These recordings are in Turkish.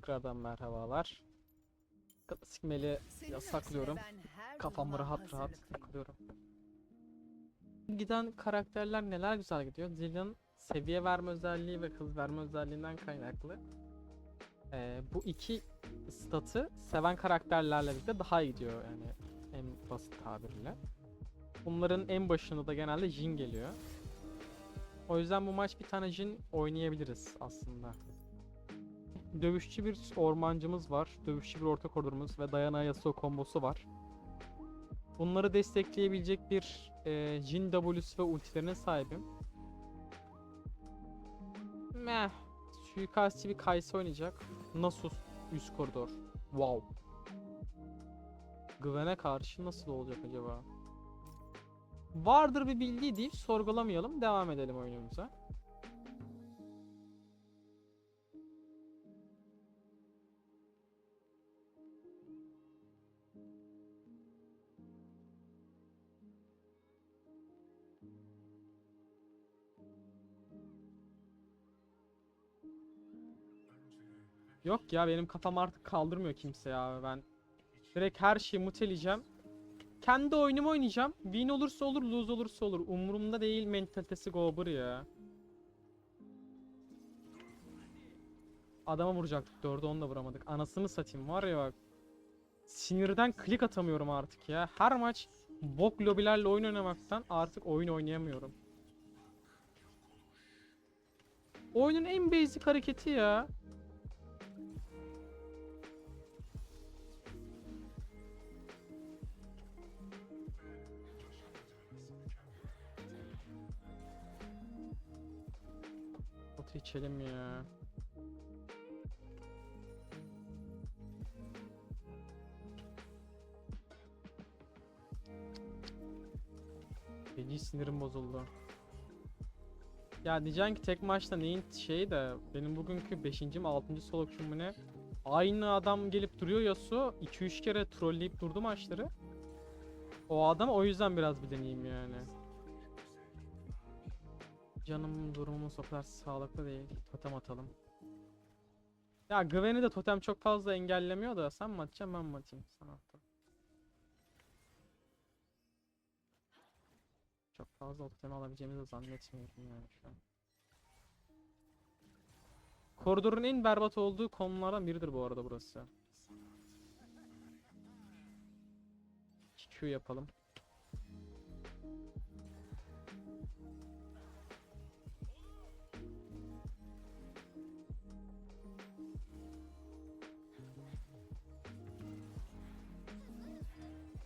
Tekrardan merhabalar. Klasik meli yasaklıyorum. Kafamı rahat rahat takılıyorum. Giden karakterler neler güzel gidiyor. Zilla'nın seviye verme özelliği ve hız verme özelliğinden kaynaklı. Ee, bu iki statı seven karakterlerle birlikte daha iyi gidiyor yani en basit tabirle. Bunların en başında da genelde Jin geliyor. O yüzden bu maç bir tane Jin oynayabiliriz aslında. Dövüşçü bir ormancımız var. Dövüşçü bir orta koridorumuz ve Dayana Yasuo kombosu var. Bunları destekleyebilecek bir e, Jin W'su ve ultilerine sahibim. Meh. Suikastçı bir Kayse oynayacak. Nasus üst koridor. Wow. Gwen'e karşı nasıl olacak acaba? Vardır bir bildiği deyip sorgulamayalım. Devam edelim oyunumuza. Yok ya benim kafam artık kaldırmıyor kimse ya ben. Direkt her şeyi muteleyeceğim. Kendi oyunumu oynayacağım. Win olursa olur, lose olursa olur. Umurumda değil mentalitesi Gober ya. Adama vuracaktık. Dördü onu da vuramadık. Anasını satayım var ya bak. Sinirden klik atamıyorum artık ya. Her maç bok lobilerle oyun oynamaktan artık oyun oynayamıyorum. Oyunun en basic hareketi ya. İçelim ya. Feci sinirim bozuldu. Ya diyeceksin ki tek maçta neyin şeyi de benim bugünkü 5. mi 6. solo queue'mu ne? Aynı adam gelip duruyor Yasuo 2-3 kere trolleyip durdu maçları. O adam o yüzden biraz bir deneyeyim yani. Canım durumumuz o kadar sağlıklı değil. Totem atalım. Ya Gwen'i de totem çok fazla engellemiyor da sen mi atacaksın ben mi atayım? Sana attım. Çok fazla o totemi alabileceğimizi zannetmiyorum yani şu an. Koridorun en berbat olduğu konulardan biridir bu arada burası. 2Q yapalım.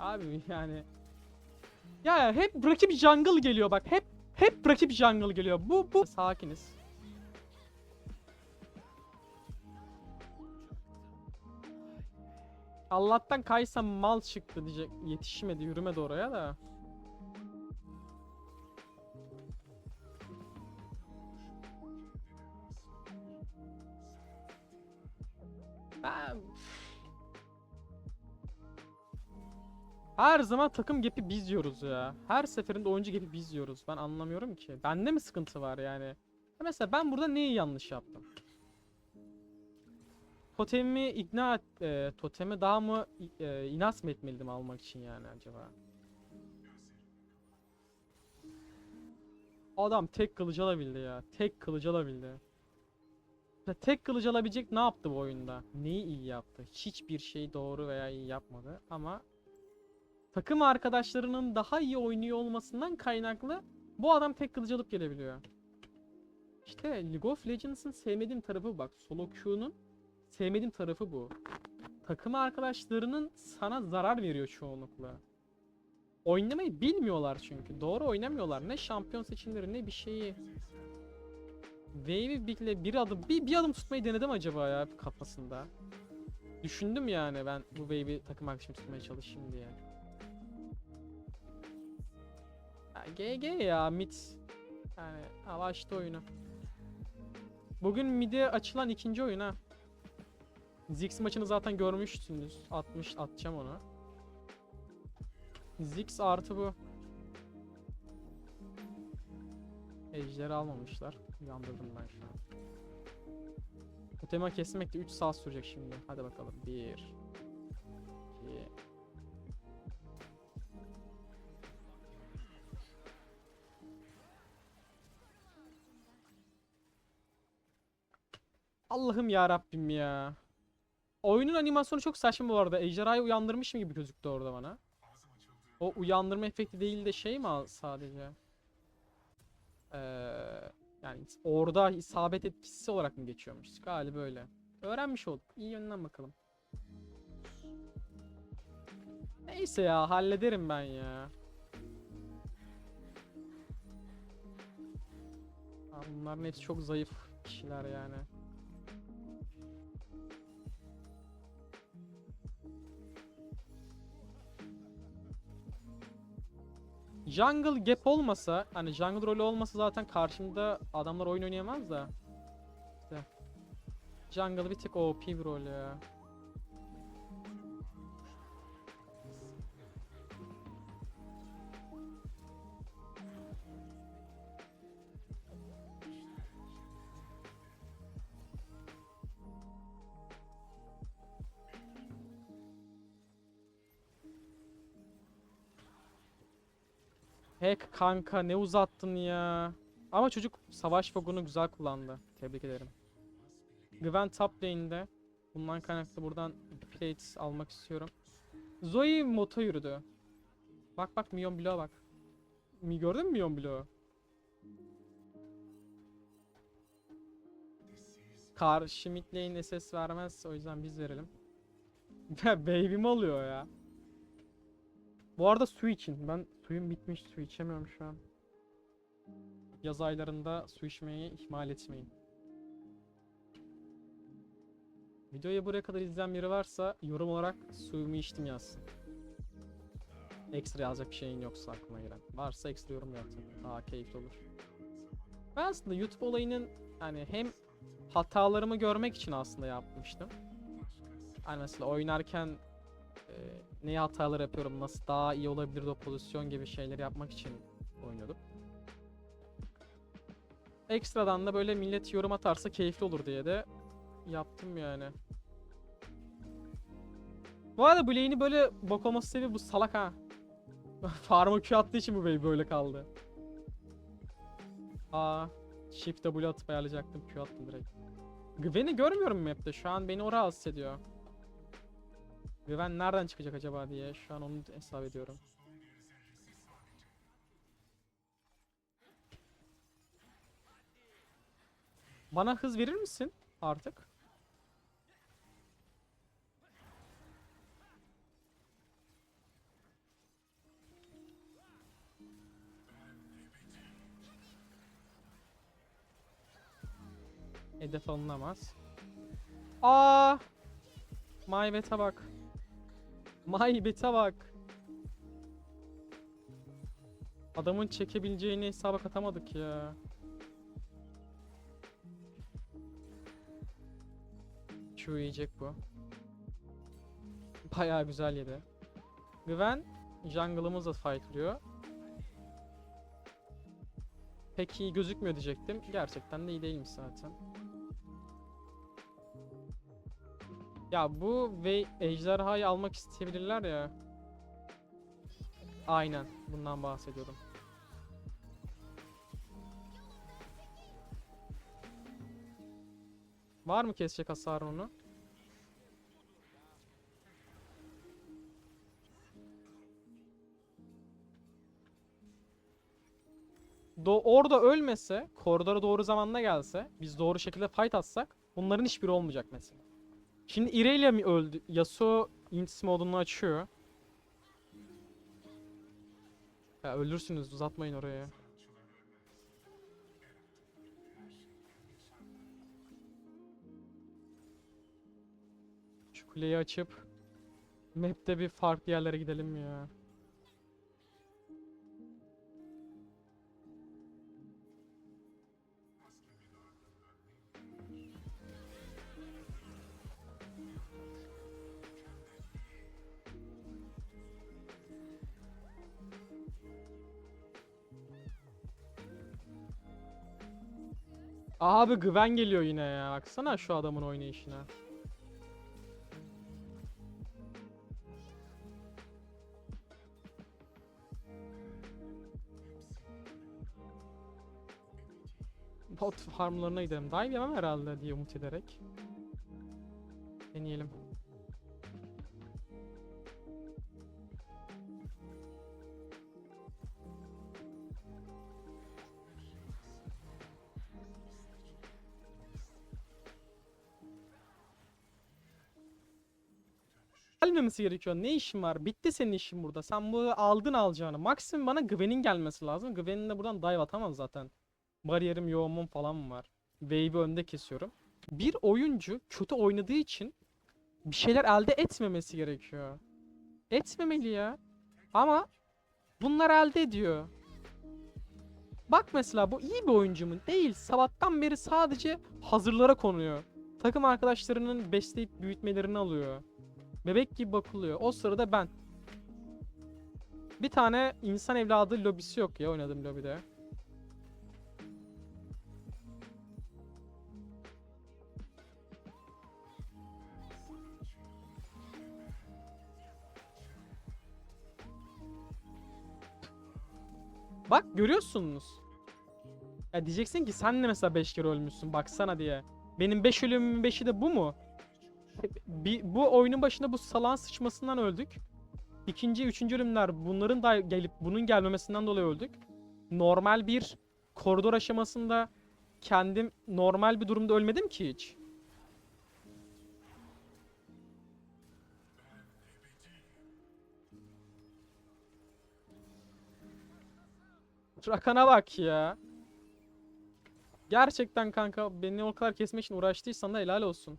Abi yani ya hep rakip jungle geliyor bak hep hep rakip jungle geliyor. Bu bu sakiniz. Allah'tan Kaysa mal çıktı diyecek. Yetişmedi, yürümedi oraya da. Her zaman takım gap'i biz yiyoruz ya. Her seferinde oyuncu gap'i biz yiyoruz. Ben anlamıyorum ki. Bende mi sıkıntı var yani? Ya Mesela ben burada neyi yanlış yaptım? Totemimi ikna et, e, totemi daha mı e, inas mı etmeliydim almak için yani acaba? Adam tek kılıç alabildi ya. Tek kılıç alabildi. Tek kılıç alabilecek ne yaptı bu oyunda? Neyi iyi yaptı? Hiçbir şey doğru veya iyi yapmadı ama takım arkadaşlarının daha iyi oynuyor olmasından kaynaklı bu adam tek kılıç alıp gelebiliyor. İşte League of Legends'ın sevmediğim tarafı bak solo queue'nun sevmediğim tarafı bu. Takım arkadaşlarının sana zarar veriyor çoğunlukla. Oynamayı bilmiyorlar çünkü. Doğru oynamıyorlar. Ne şampiyon seçimleri ne bir şeyi. Wave'i bir, bir adım bir, bir adım tutmayı denedim acaba ya kafasında. Düşündüm yani ben bu wave'i takım arkadaşım tutmaya çalışayım diye. GG ya mid. Yani al açtı oyunu. Bugün mid'e açılan ikinci oyun ha. Ziggs maçını zaten görmüşsünüz. 60 atacağım onu. Ziggs artı bu. Ejderi almamışlar. Yandırdım ben şu an. Totemi kesmek de 3 saat sürecek şimdi. Hadi bakalım. 1 Allah'ım ya Rabbim ya. Oyunun animasyonu çok saçma bu arada. Ejderhayı uyandırmışım gibi gözüktü orada bana. O uyandırma efekti değil de şey mi sadece? Ee, yani orada isabet etkisi olarak mı geçiyormuş? Galiba öyle. Öğrenmiş olduk. İyi yönden bakalım. Neyse ya hallederim ben ya. Bunların hepsi çok zayıf kişiler yani. Jungle gap olmasa, hani jungle rolü olmasa zaten karşımda adamlar oyun oynayamaz da. İşte. Jungle bir tık OP bir rol ya. Hack kanka ne uzattın ya. Ama çocuk savaş vagonu güzel kullandı. Tebrik ederim. Gwen top lane'de. Bundan kaynaklı buradan plates almak istiyorum. Zoe mota yürüdü. Bak bak Mion Block'a bak. Mi gördün mü Mion Block'u? Karşı mid lane SS vermez o yüzden biz verelim. Baby'm oluyor ya. Bu arada su için. Ben suyum bitmiş. Su içemiyorum şu an. Yaz aylarında su içmeyi ihmal etmeyin. Videoyu buraya kadar izleyen biri varsa yorum olarak suyumu içtim yazsın. Ekstra yazacak bir şeyin yoksa aklına gelen. Varsa ekstra yorum yap tabii. Daha keyifli olur. Ben aslında YouTube olayının hani hem hatalarımı görmek için aslında yapmıştım. Hani mesela oynarken e, ne hatalar yapıyorum, nasıl daha iyi olabilir o pozisyon gibi şeyleri yapmak için oynuyordum. Ekstradan da böyle millet yorum atarsa keyifli olur diye de yaptım yani. Bu arada bu lane'i böyle bok olması sebebi bu salak ha. Farm'a Q attığı için bu bey böyle kaldı. Aa, Shift W atıp ayarlayacaktım Q attım direkt. Gwen'i görmüyorum map'te şu an beni o rahatsız ediyor. Gwen nereden çıkacak acaba diye şu an onu hesap ediyorum. Bana hız verir misin artık? Hedef alınamaz. Aa! Maybet'e bak. Maybet'e bak. Adamın çekebileceğini hesaba katamadık ya. Şu yiyecek bu. Bayağı güzel yedi. Gwen jungle'ımızla fightlıyor. Pek iyi gözükmüyor diyecektim. Gerçekten de iyi değilmiş zaten. Ya bu ve ejderhayı almak isteyebilirler ya. Aynen bundan bahsediyordum. Var mı kesecek hasarı onu? Do orada ölmese, koridora doğru zamanda gelse, biz doğru şekilde fight atsak bunların hiçbiri olmayacak mesela. Şimdi Irelia mi öldü? Yasuo Intis modunu açıyor. Ya ölürsünüz uzatmayın oraya. Şu kuleyi açıp map'te bir farklı yerlere gidelim ya. Abi Gwen geliyor yine ya. Baksana şu adamın oynayışına. Bot farmlarına gidelim. Dive yemem herhalde diye umut ederek. Deneyelim. Gelmemesi gerekiyor. Ne işin var? Bitti senin işin burada. Sen bu aldın alacağını. Maksimum bana Gwen'in gelmesi lazım. Gwen'in de buradan dive atamam zaten. Bariyerim yoğumum falan var. Wave'i önde kesiyorum. Bir oyuncu kötü oynadığı için bir şeyler elde etmemesi gerekiyor. Etmemeli ya. Ama bunlar elde ediyor. Bak mesela bu iyi bir oyuncu mu? Değil. Sabahtan beri sadece hazırlara konuyor. Takım arkadaşlarının besleyip büyütmelerini alıyor. Bebek gibi bakılıyor. O sırada ben. Bir tane insan evladı lobisi yok ya oynadığım lobide. Bak görüyorsunuz. Ya diyeceksin ki sen de mesela 5 kere ölmüşsün baksana diye. Benim 5 ölümümün 5'i de bu mu? Bir, bu oyunun başında bu salağın sıçmasından öldük. İkinci, üçüncü ölümler bunların da gelip bunun gelmemesinden dolayı öldük. Normal bir koridor aşamasında kendim normal bir durumda ölmedim ki hiç. Rakan'a bak ya. Gerçekten kanka beni o kadar kesmek için uğraştıysan da helal olsun.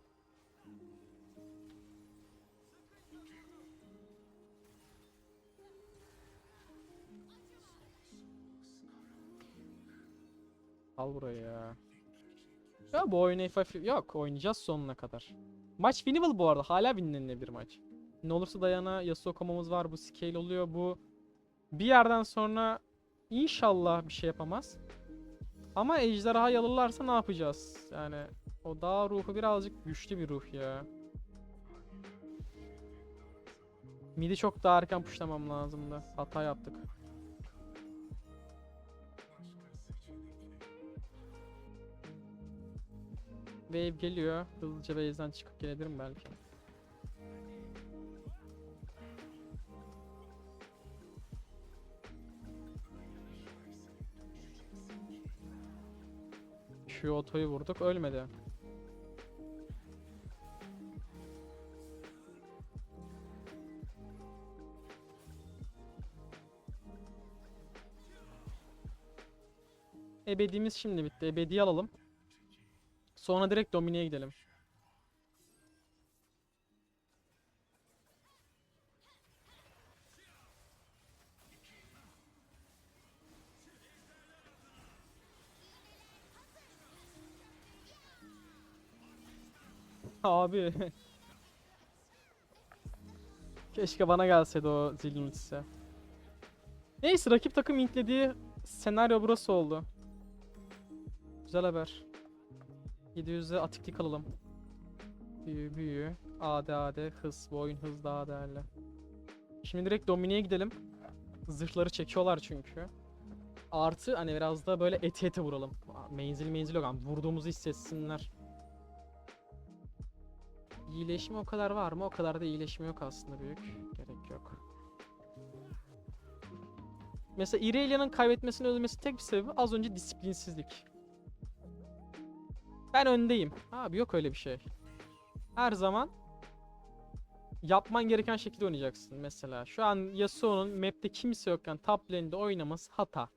Al burayı ya. Ya bu oyunu FF yok oynayacağız sonuna kadar. Maç winnable bu arada hala winlenilebilir maç. Ne olursa dayana Yasuo komamız var bu scale oluyor bu bir yerden sonra inşallah bir şey yapamaz. Ama ejderha alırlarsa ne yapacağız? Yani o dağ ruhu birazcık güçlü bir ruh ya. Midi çok daha erken puşlamam lazımdı. Hata yaptık. Wave geliyor. Hızlıca base'den çıkıp gelebilirim belki. Şu otoyu vurduk ölmedi. Ebedimiz şimdi bitti. Ebedi alalım. Sonra direkt Domine'ye gidelim. Abi. Keşke bana gelseydi o zilin ultisi. Neyse rakip takım intlediği senaryo burası oldu. Güzel haber. 700'e atiklik alalım. Büyü büyü. AD AD hız. Bu oyun hız daha değerli. Şimdi direkt Domine'ye gidelim. Zırhları çekiyorlar çünkü. Artı hani biraz da böyle eti ete vuralım. Menzil menzil yok ama vurduğumuzu hissetsinler. İyileşme o kadar var mı? O kadar da iyileşme yok aslında büyük. Gerek yok. Mesela Irelia'nın kaybetmesinin ölmesi tek bir sebebi az önce disiplinsizlik. Ben öndeyim. Abi yok öyle bir şey. Her zaman yapman gereken şekilde oynayacaksın mesela. Şu an Yasuo'nun map'te kimse yokken top lane'de oynaması hata.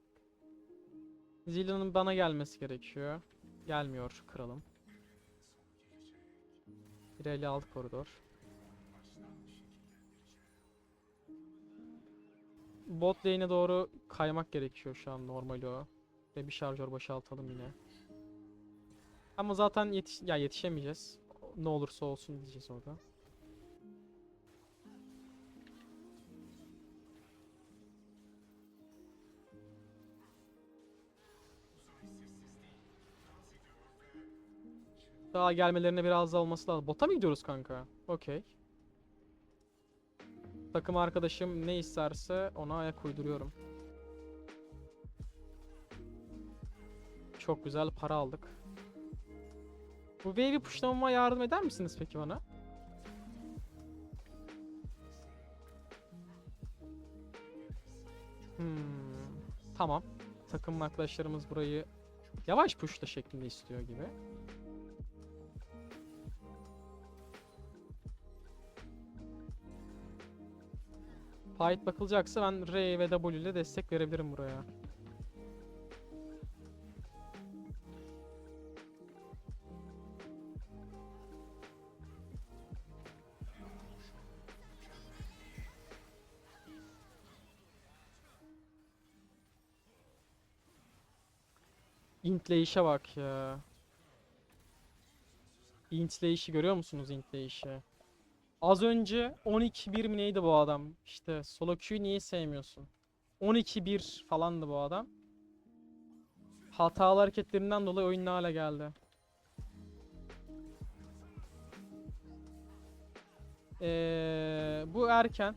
Zilla'nın bana gelmesi gerekiyor. Gelmiyor kralım. İleri alt koridor. Bot lane'e doğru kaymak gerekiyor şu an normal o. Ve bir şarjör boşaltalım yine. Ama zaten yetiş ya yetişemeyeceğiz. Ne olursa olsun diyeceğiz orada. Daha gelmelerine biraz daha olması lazım. Bota mı gidiyoruz kanka? Okey. Takım arkadaşım ne isterse ona ayak uyduruyorum. Çok güzel para aldık. Bu wave'i pushlamama yardım eder misiniz peki bana? Hmm, tamam. Takım arkadaşlarımız burayı yavaş pushla şeklinde istiyor gibi. Fight bakılacaksa ben R ve W ile destek verebilirim buraya. Intleyişe bak ya. Intleyişi görüyor musunuz intleyişi? Az önce 12-1 mi neydi bu adam? İşte solo queue'yu niye sevmiyorsun? 12-1 falandı bu adam. Hatalı hareketlerinden dolayı oyun hale geldi? Ee, bu erken.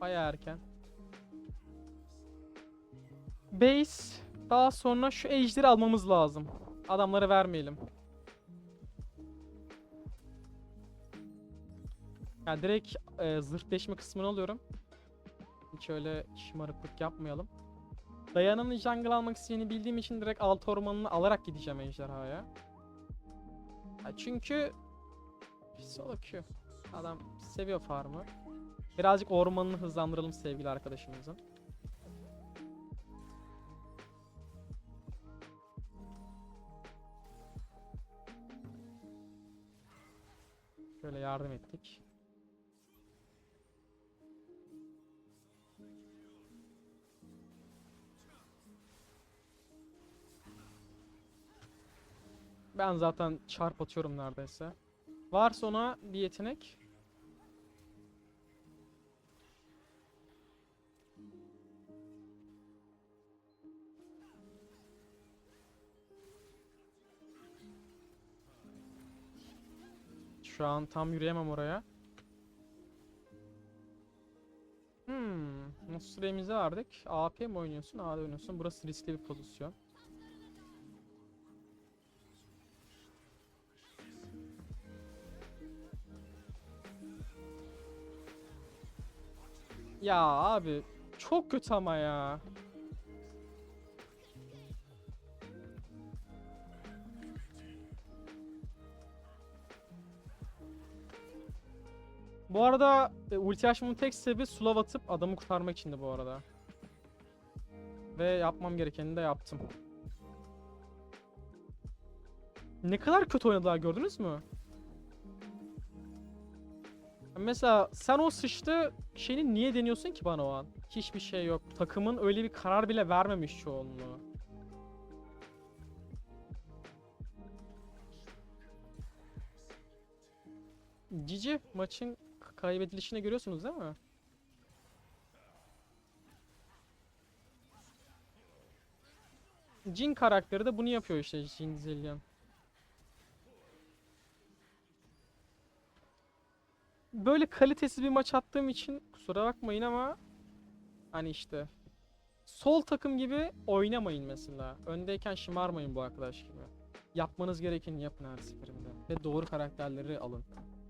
Baya erken. Base. Daha sonra şu ejderi almamız lazım. Adamları vermeyelim. Yani direkt e, zırhleşme kısmını alıyorum. Hiç öyle şımarıklık yapmayalım. Dayan'ın jungle almak istediğini bildiğim için direkt alt ormanını alarak gideceğim ejderhaya. Ya çünkü solo Q. Adam seviyor farmı. Birazcık ormanını hızlandıralım sevgili arkadaşımızın. Şöyle yardım ettik. Ben zaten çarp atıyorum neredeyse. Varsa ona bir yetenek. Şu an tam yürüyemem oraya. Hmm. Nasıl süremizi verdik? AP mi oynuyorsun? AD oynuyorsun. Burası riskli bir pozisyon. Ya abi çok kötü ama ya. Bu arada e, ulti açmamın tek sebebi slow atıp adamı kurtarmak içindi bu arada. Ve yapmam gerekeni de yaptım. Ne kadar kötü oynadılar gördünüz mü? Mesela sen o sıçtı şeyini niye deniyorsun ki bana o an? Hiçbir şey yok. Takımın öyle bir karar bile vermemiş çoğunluğu. Cici maçın kaybedilişini görüyorsunuz değil mi? Jin karakteri de bunu yapıyor işte Jin Zillion. Böyle kalitesiz bir maç attığım için kusura bakmayın ama hani işte sol takım gibi oynamayın mesela. Öndeyken şımarmayın bu arkadaş gibi. Yapmanız gerekeni yapın her seferinde ve doğru karakterleri alın.